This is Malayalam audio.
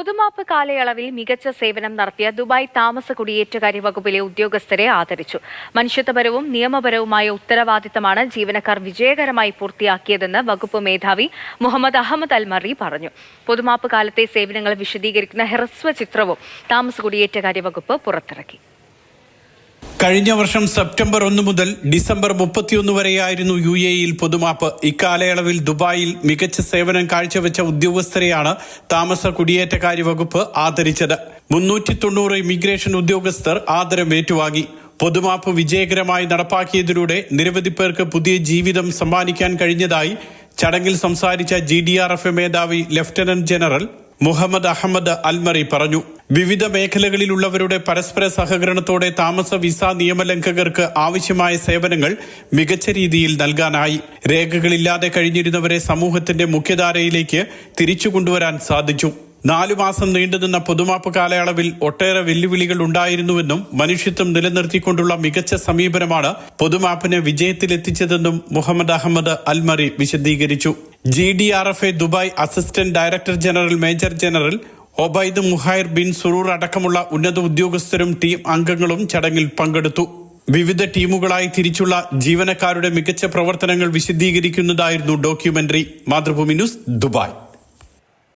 പൊതുമാപ്പ് കാലയളവിൽ മികച്ച സേവനം നടത്തിയ ദുബായ് താമസ കുടിയേറ്റകാര്യ വകുപ്പിലെ ഉദ്യോഗസ്ഥരെ ആദരിച്ചു. മനുഷ്യത്വപരവും നിയമപരവുമായ ഉത്തരവാദിത്തമാണ് ജീവനക്കാർ വിജയകരമായി പൂർത്തിയാക്കിയതെന്ന് വകുപ്പ് മേധാവി മുഹമ്മദ് അഹമ്മദ് അൽമറി പറഞ്ഞു. പൊതുമാപ്പ് കാലത്തെ സേവനങ്ങൾ വിശദീകരിക്കുന്ന ഹ്രസ്വ ചിത്രവും താമസ കുടിയേറ്റകാര്യ വകുപ്പ് പുറത്തിറക്കി. കഴിഞ്ഞ വർഷം സെപ്റ്റംബർ ഒന്ന് മുതൽ ഡിസംബർ മുപ്പത്തിയൊന്ന് വരെയായിരുന്നു യു എ ഇയിൽ പൊതുമാപ്പ്. ഇക്കാലയളവിൽ ദുബായിൽ മികച്ച സേവനം കാഴ്ചവെച്ച ഉദ്യോഗസ്ഥരെയാണ് താമസ കുടിയേറ്റകാര്യ വകുപ്പ് ആദരിച്ചത്. മുന്നൂറ്റി തൊണ്ണൂറ് ഇമിഗ്രേഷൻ ഉദ്യോഗസ്ഥർ ആദരം ഏറ്റുവാങ്ങി. പൊതുമാപ്പ് വിജയകരമായി നടപ്പാക്കിയതിലൂടെ നിരവധി പേർക്ക് പുതിയ ജീവിതം സമ്മാനിക്കാൻ കഴിഞ്ഞതായി ചടങ്ങിൽ സംസാരിച്ച ജി മേധാവി lieutenant general Mohammed Ahmed Almarri പറഞ്ഞു വിവിധ മേഖലകളിലുള്ളവരുടെ പരസ്പര സഹകരണത്തോടെ താമസ വിസ നിയമലംഘകർക്ക് ആവശ്യമായ സേവനങ്ങൾ മികച്ച രീതിയിൽ നൽകാനായി. രേഖകളില്ലാതെ കഴിഞ്ഞിരുന്നവരെ സമൂഹത്തിന്റെ മുഖ്യധാരയിലേക്ക് തിരിച്ചു കൊണ്ടുവരാൻ സാധിച്ചു. നാലു മാസം നീണ്ടുനിന്ന പൊതുമാപ്പ് കാലയളവിൽ ഒട്ടേറെ വെല്ലുവിളികൾ ഉണ്ടായിരുന്നുവെന്നും മനുഷ്യത്വം നിലനിർത്തിക്കൊണ്ടുള്ള മികച്ച സമീപനമാണ് പൊതുമാപ്പിനെ വിജയത്തിലെത്തിച്ചതെന്നും മുഹമ്മദ് അഹമ്മദ് അൽമറി വിശദീകരിച്ചു. G D R F A Dubai assistant director general major general Obaid Muhair bin Suroor അടക്കമുള്ള ഉന്നത ഉദ്യോഗസ്ഥരും ടീം അംഗങ്ങളും ചടങ്ങിൽ പങ്കെടുത്തു. വിവിധ ടീമുകളായി തിരിച്ചുള്ള ജീവനക്കാരുടെ മികച്ച പ്രവർത്തനങ്ങൾ വിശദീകരിക്കുന്നതായിരുന്നു ഡോക്യുമെന്ററി. Mathrubhumi news Dubai.